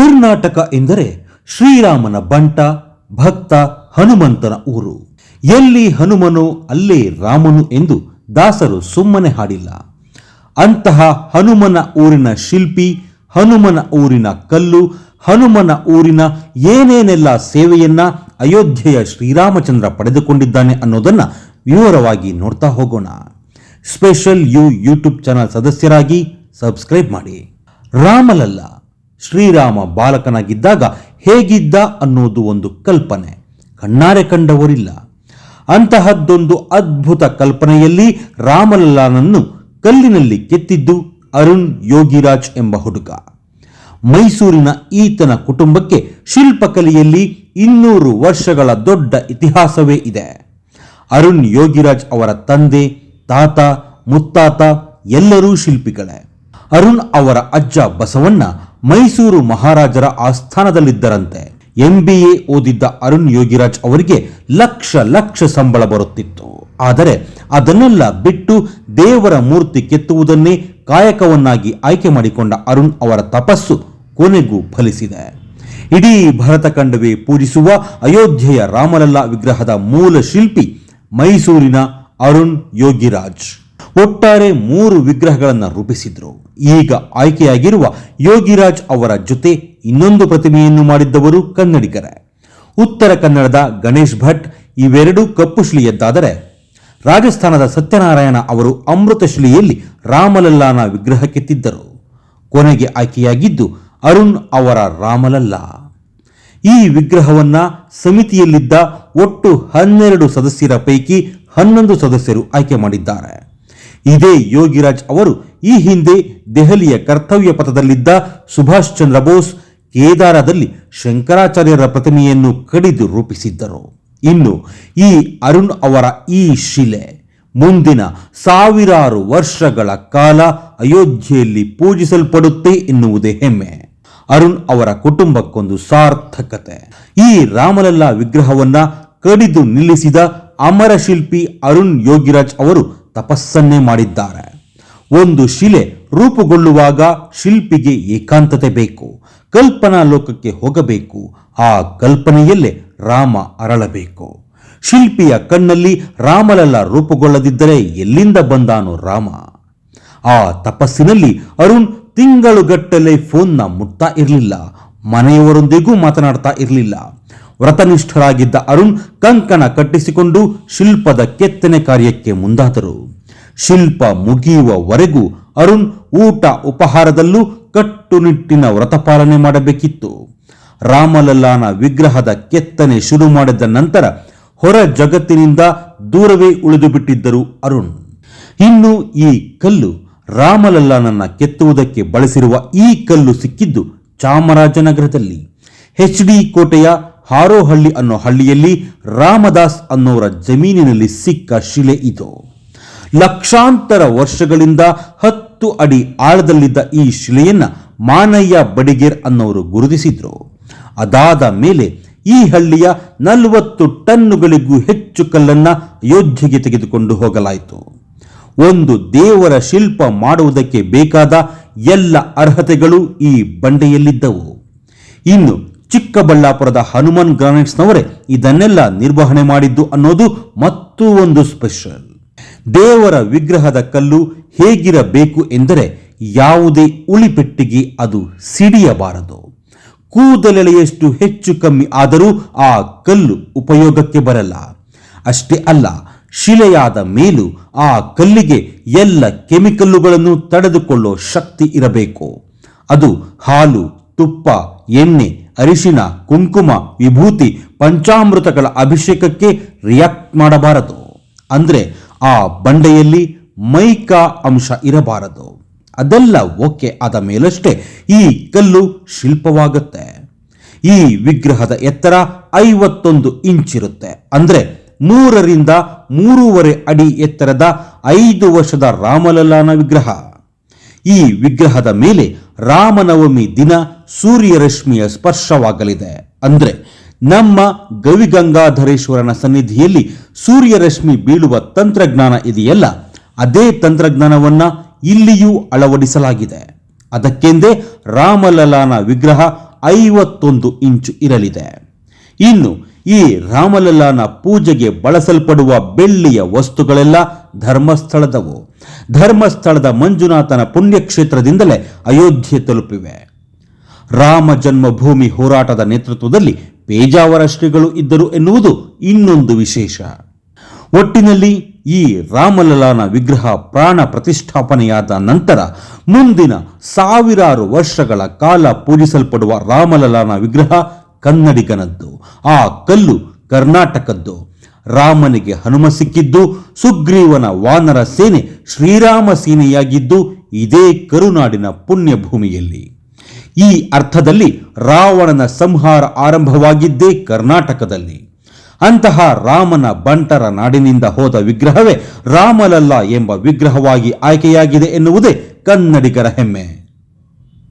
ಕರ್ನಾಟಕ ಎಂದರೆ ಶ್ರೀರಾಮನ ಬಂಟ, ಭಕ್ತ, ಹನುಮಂತನ ಊರು. ಎಲ್ಲಿ ಹನುಮನು ಅಲ್ಲೇ ರಾಮನು ಎಂದು ದಾಸರು ಸುಮ್ಮನೆ ಹಾಡಿಲ್ಲ. ಅಂತಹ ಹನುಮನ ಊರಿನ ಶಿಲ್ಪಿ, ಹನುಮನ ಊರಿನ ಕಲ್ಲು, ಹನುಮನ ಊರಿನ ಏನೇನೆಲ್ಲ ಸೇವೆಯನ್ನ ಅಯೋಧ್ಯೆಯ ಶ್ರೀರಾಮಚಂದ್ರ ಪಡೆದುಕೊಂಡಿದ್ದಾನೆ ಅನ್ನೋದನ್ನ ವಿವರವಾಗಿ ನೋಡ್ತಾ ಹೋಗೋಣ. ಸ್ಪೆಷಲ್ ಯು ಯೂಟ್ಯೂಬ್ ಚಾನಲ್ ಸದಸ್ಯರಾಗಿ ಸಬ್ಸ್ಕ್ರೈಬ್ ಮಾಡಿ. ರಾಮಲಲ್ಲ. ಶ್ರೀರಾಮ ಬಾಲಕನಾಗಿದ್ದಾಗ ಹೇಗಿದ್ದ ಅನ್ನೋದು ಒಂದು ಕಲ್ಪನೆ. ಕಣ್ಣಾರೆ ಕಂಡವರಿಲ್ಲ. ಅಂತಹದ್ದೊಂದು ಅದ್ಭುತ ಕಲ್ಪನೆಯಲ್ಲಿ ರಾಮಲಲ್ಲನನ್ನು ಕಲ್ಲಿನಲ್ಲಿ ಕೆತ್ತಿದ್ದು ಅರುಣ್ ಯೋಗಿರಾಜ್ ಎಂಬ ಹುಡುಗ. ಮೈಸೂರಿನ ಈತನ ಕುಟುಂಬಕ್ಕೆ ಶಿಲ್ಪಕಲೆಯಲ್ಲಿ ಇನ್ನೂರು ವರ್ಷಗಳ ದೊಡ್ಡ ಇತಿಹಾಸವೇ ಇದೆ. ಅರುಣ್ ಯೋಗಿರಾಜ್ ಅವರ ತಂದೆ, ತಾತ, ಮುತ್ತಾತ ಎಲ್ಲರೂ ಶಿಲ್ಪಿಗಳೇ. ಅರುಣ್ ಅವರ ಅಜ್ಜ ಬಸವಣ್ಣ ಮೈಸೂರು ಮಹಾರಾಜರ ಆಸ್ಥಾನದಲ್ಲಿದ್ದರಂತೆ. ಎಂಬಿಎ ಓದಿದ್ದ ಅರುಣ್ ಯೋಗಿರಾಜ್ ಅವರಿಗೆ ಲಕ್ಷ ಲಕ್ಷ ಸಂಬಳ ಬರುತ್ತಿತ್ತು. ಆದರೆ ಅದನ್ನೆಲ್ಲ ಬಿಟ್ಟು ದೇವರ ಮೂರ್ತಿ ಕೆತ್ತುವುದನ್ನೇ ಕಾಯಕವನ್ನಾಗಿ ಆಯ್ಕೆ ಮಾಡಿಕೊಂಡ ಅರುಣ್ ಅವರ ತಪಸ್ಸು ಕೊನೆಗೂ ಫಲಿಸಿದೆ. ಇಡೀ ಭರತಖಂಡವೇ ಪೂಜಿಸುವ ಅಯೋಧ್ಯೆಯ ರಾಮಲಲ್ಲಾ ವಿಗ್ರಹದ ಮೂಲ ಶಿಲ್ಪಿ ಮೈಸೂರಿನ ಅರುಣ್ ಯೋಗಿರಾಜ್. ಒಟ್ಟಾರೆ ಮೂರು ವಿಗ್ರಹಗಳನ್ನು ರೂಪಿಸಿದ್ರು. ಈಗ ಆಯ್ಕೆಯಾಗಿರುವ ಯೋಗಿರಾಜ್ ಅವರ ಜೊತೆ ಇನ್ನೊಂದು ಪ್ರತಿಮೆಯನ್ನು ಮಾಡಿದ್ದವರು ಕನ್ನಡಿಗರೇ. ಉತ್ತರ ಕನ್ನಡದ ಗಣೇಶ್ ಭಟ್ ಇವೆರಡೂ ಕಪ್ಪು ಶಿಲೆಯದ್ದಾದರೆ, ರಾಜಸ್ಥಾನದ ಸತ್ಯನಾರಾಯಣ ಅವರು ಅಮೃತಶಿಲೆಯಲ್ಲಿ ರಾಮಲಲ್ಲಾನ ವಿಗ್ರಹ ಕೆತ್ತಿದ್ದರು ಕೊನೆಗೆ ಆಯ್ಕೆಯಾಗಿದ್ದು ಅರುಣ್ ಅವರ ರಾಮಲಲ್ಲ. ಈ ವಿಗ್ರಹವನ್ನ ಸಮಿತಿಯಲ್ಲಿದ್ದ ಒಟ್ಟು ಹನ್ನೆರಡು ಸದಸ್ಯರ ಪೈಕಿ ಹನ್ನೊಂದು ಸದಸ್ಯರು ಆಯ್ಕೆ ಮಾಡಿದ್ದಾರೆ. ಇದೇ ಯೋಗಿರಾಜ್ ಅವರು ಈ ಹಿಂದೆ ದೆಹಲಿಯ ಕರ್ತವ್ಯ ಪಥದಲ್ಲಿದ್ದ ಸುಭಾಷ್ ಚಂದ್ರ ಬೋಸ್ ಕೇದಾರದಲ್ಲಿ ಶಂಕರಾಚಾರ್ಯರ ಪ್ರತಿಮೆಯನ್ನು ಕಡಿದು ರೂಪಿಸಿದ್ದರು. ಇನ್ನು ಈ ಅರುಣ್ ಅವರ ಈ ಶಿಲೆ ಮುಂದಿನ ಸಾವಿರಾರು ವರ್ಷಗಳ ಕಾಲ ಅಯೋಧ್ಯೆಯಲ್ಲಿ ಪೂಜಿಸಲ್ಪಡುತ್ತೆ ಎನ್ನುವುದೇ ಹೆಮ್ಮೆ. ಅರುಣ್ ಅವರ ಕುಟುಂಬಕ್ಕೊಂದು ಸಾರ್ಥಕತೆ. ಈ ರಾಮಲಲ್ಲಾ ವಿಗ್ರಹವನ್ನ ಕಡಿದು ನಿಲ್ಲಿಸಿದ ಅಮರ ಶಿಲ್ಪಿ ಅರುಣ್ ಯೋಗಿರಾಜ್ ಅವರು ತಪಸ್ಸನ್ನೇ ಮಾಡಿದ್ದಾರೆ. ಒಂದು ಶಿಲೆ ರೂಪುಗೊಳ್ಳುವಾಗ ಶಿಲ್ಪಿಗೆ ಏಕಾಂತತೆ ಬೇಕು. ಕಲ್ಪನಾ ಲೋಕಕ್ಕೆ ಹೋಗಬೇಕು. ಆ ಕಲ್ಪನೆಯಲ್ಲೇ ರಾಮ ಅರಳಬೇಕು. ಶಿಲ್ಪಿಯ ಕಣ್ಣಲ್ಲಿ ರಾಮಲಲ್ಲ ರೂಪುಗೊಳ್ಳದಿದ್ದರೆ ಎಲ್ಲಿಂದ ಬಂದಾನು ರಾಮ. ಆ ತಪಸ್ಸಿನಲ್ಲಿ ಅರುಣ್ ತಿಂಗಳುಗಟ್ಟಲೆ ಫೋನ್ನ ಮುಟ್ತಾ ಇರಲಿಲ್ಲ. ಮನೆಯವರೊಂದಿಗೂ ಮಾತನಾಡ್ತಾ ಇರಲಿಲ್ಲ. ವ್ರತನಿಷ್ಠರಾಗಿದ್ದ ಅರುಣ್ ಕಂಕಣ ಕಟ್ಟಿಸಿಕೊಂಡು ಶಿಲ್ಪದ ಕೆತ್ತನೆ ಕಾರ್ಯಕ್ಕೆ ಮುಂದಾದರು. ಶಿಲ್ಪ ಮುಗಿಯುವವರೆಗೂ ಅರುಣ್ ಊಟ ಉಪಹಾರದಲ್ಲೂ ಕಟ್ಟುನಿಟ್ಟಿನ ವ್ರತಪಾಲನೆ ಮಾಡಬೇಕಿತ್ತು. ರಾಮಲಲ್ಲಾನ ವಿಗ್ರಹದ ಕೆತ್ತನೆ ಶುರು ಮಾಡಿದ ನಂತರ ಹೊರ ಜಗತ್ತಿನಿಂದ ದೂರವೇ ಉಳಿದು ಬಿಟ್ಟಿದ್ದರು ಅರುಣ್. ಇನ್ನು ಈ ಕಲ್ಲು ರಾಮಲಲ್ಲಾನನ್ನ ಕೆತ್ತುವುದಕ್ಕೆ ಬಳಸಿರುವ ಈ ಕಲ್ಲು ಸಿಕ್ಕಿದ್ದು ಚಾಮರಾಜನಗರದಲ್ಲಿ. ಎಚ್ ಡಿ ಕೋಟೆಯ ಹಾರೋಹಳ್ಳಿ ಅನ್ನೋ ಹಳ್ಳಿಯಲ್ಲಿ ರಾಮದಾಸ್ ಅನ್ನೋರ ಜಮೀನಿನಲ್ಲಿ ಸಿಕ್ಕ ಶಿಲೆ ಇದು. ಲಕ್ಷಾಂತರ ವರ್ಷಗಳಿಂದ ಹತ್ತು ಅಡಿ ಆಳದಲ್ಲಿದ್ದ ಈ ಶಿಲೆಯನ್ನ ಮಾನಯ್ಯ ಬಡಿಗೇರ್ ಅನ್ನೋರು ಗುರುತಿಸಿದ್ರು. ಅದಾದ ಮೇಲೆ ಈ ಹಳ್ಳಿಯ ನಲವತ್ತು ಟನ್ನುಗಳಿಗೂ ಹೆಚ್ಚು ಕಲ್ಲನ್ನ ಅಯೋಧ್ಯೆಗೆ ತೆಗೆದುಕೊಂಡು ಹೋಗಲಾಯಿತು. ಒಂದು ದೇವರ ಶಿಲ್ಪ ಮಾಡುವುದಕ್ಕೆ ಬೇಕಾದ ಎಲ್ಲ ಅರ್ಹತೆಗಳು ಈ ಬಂಡೆಯಲ್ಲಿದ್ದವು. ಇನ್ನು ಚಿಕ್ಕಬಳ್ಳಾಪುರದ ಹನುಮಾನ್ ಗ್ರಾನೈಟ್ಸ್ನವರೇ ಇದನ್ನೆಲ್ಲ ನಿರ್ವಹಣೆ ಮಾಡಿದ್ದು ಅನ್ನೋದು ಮತ್ತೂ ಒಂದು ಸ್ಪೆಷಲ್. ದೇವರ ವಿಗ್ರಹದ ಕಲ್ಲು ಹೇಗಿರಬೇಕು ಎಂದರೆ ಯಾವುದೇ ಉಳಿಪೆಟ್ಟಿಗೆ ಅದು ಸಿಡಿಯಬಾರದು. ಕೂದಲೆಳೆಯಷ್ಟು ಹೆಚ್ಚು ಕಮ್ಮಿ ಆದರೂ ಆ ಕಲ್ಲು ಉಪಯೋಗಕ್ಕೆ ಬರಲ್ಲ. ಅಷ್ಟೇ ಅಲ್ಲ, ಶಿಲೆಯಾದ ಮೇಲೂ ಆ ಕಲ್ಲಿಗೆ ಎಲ್ಲ ಕೆಮಿಕಲ್ಲುಗಳನ್ನು ತಡೆದುಕೊಳ್ಳೋ ಶಕ್ತಿ ಇರಬೇಕು. ಅದು ಹಾಲು, ತುಪ್ಪ ಎಣ್ಣೆ, ಅರಿಶಿನ, ಕುಂಕುಮ, ವಿಭೂತಿ, ಪಂಚಾಮೃತಗಳ ಅಭಿಷೇಕಕ್ಕೆ ರಿಯಾಕ್ಟ್ ಮಾಡಬಾರದು. ಅಂದರೆ ಆ ಬಂಡೆಯಲ್ಲಿ ಮೈಕಾ ಅಂಶ ಇರಬಾರದು. ಅದೆಲ್ಲ ಓಕೆ ಆದ ಮೇಲಷ್ಟೇ ಈ ಕಲ್ಲು ಶಿಲ್ಪವಾಗುತ್ತೆ. ಈ ವಿಗ್ರಹದ ಎತ್ತರ ಐವತ್ತೊಂದು ಇಂಚ್ ಇರುತ್ತೆ. ಅಂದರೆ ಮೂರರಿಂದ ಮೂರುವರೆ ಅಡಿ ಎತ್ತರದ ಐದು ವರ್ಷದ ರಾಮಲಲ್ಲಾನ ವಿಗ್ರಹ. ಈ ವಿಗ್ರಹದ ಮೇಲೆ ರಾಮನವಮಿ ದಿನ ಸೂರ್ಯರಶ್ಮಿಯ ಸ್ಪರ್ಶವಾಗಲಿದೆ. ಅಂದರೆ ನಮ್ಮ ಗವಿಗಂಗಾಧರೇಶ್ವರನ ಸನ್ನಿಧಿಯಲ್ಲಿ ಸೂರ್ಯರಶ್ಮಿ ಬೀಳುವ ತಂತ್ರಜ್ಞಾನ ಇದೆಯಲ್ಲ, ಅದೇ ತಂತ್ರಜ್ಞಾನವನ್ನು ಇಲ್ಲಿಯೂ ಅಳವಡಿಸಲಾಗಿದೆ. ಅದಕ್ಕೆಂದೇ ರಾಮಲಲಾನ ವಿಗ್ರಹ ಐವತ್ತೊಂದು ಇಂಚು ಇರಲಿದೆ. ಇನ್ನು ಈ ರಾಮಲಲ್ಲಾನ ಪೂಜೆಗೆ ಬಳಸಲ್ಪಡುವ ಬೆಳ್ಳಿಯ ವಸ್ತುಗಳೆಲ್ಲ ಧರ್ಮಸ್ಥಳದವು. ಧರ್ಮಸ್ಥಳದ ಮಂಜುನಾಥನ ಪುಣ್ಯಕ್ಷೇತ್ರದಿಂದಲೇ ಅಯೋಧ್ಯೆ ತಲುಪಿವೆ. ರಾಮ ಜನ್ಮಭೂಮಿ ಹೋರಾಟದ ನೇತೃತ್ವದಲ್ಲಿ ಪೇಜಾವರ ಶ್ರೀಗಳು ಇದ್ದರು ಎನ್ನುವುದು ಇನ್ನೊಂದು ವಿಶೇಷ. ಒಟ್ಟಿನಲ್ಲಿ ಈ ರಾಮಲಲಾನ ವಿಗ್ರಹ ಪ್ರಾಣ ಪ್ರತಿಷ್ಠಾಪನೆಯಾದ ನಂತರ ಮುಂದಿನ ಸಾವಿರಾರು ವರ್ಷಗಳ ಕಾಲ ಪೂಜಿಸಲ್ಪಡುವ ರಾಮಲಲಾನ ವಿಗ್ರಹ ಕನ್ನಡಿಗನದ್ದು. ಆ ಕಲ್ಲು ಕರ್ನಾಟಕದ್ದು. ರಾಮನಿಗೆ ಹನುಮ ಸಿಕ್ಕಿದ್ದು, ಸುಗ್ರೀವನ ವಾನರ ಸೇನೆ ಶ್ರೀರಾಮ ಸೇನೆಯಾಗಿದ್ದು ಇದೇ ಕರುನಾಡಿನ ಪುಣ್ಯಭೂಮಿಯಲ್ಲಿ. ಈ ಅರ್ಥದಲ್ಲಿ ರಾವಣನ ಸಂಹಾರ ಆರಂಭವಾಗಿದ್ದೇ ಕರ್ನಾಟಕದಲ್ಲಿ. ಅಂತಹ ರಾಮನ ಬಂಟರ ನಾಡಿನಿಂದ ಹೋದ ವಿಗ್ರಹವೇ ರಾಮಲಲ್ಲ ಎಂಬ ವಿಗ್ರಹವಾಗಿ ಆಯ್ಕೆಯಾಗಿದೆ ಎನ್ನುವುದೇ ಕನ್ನಡಿಗರ ಹೆಮ್ಮೆ.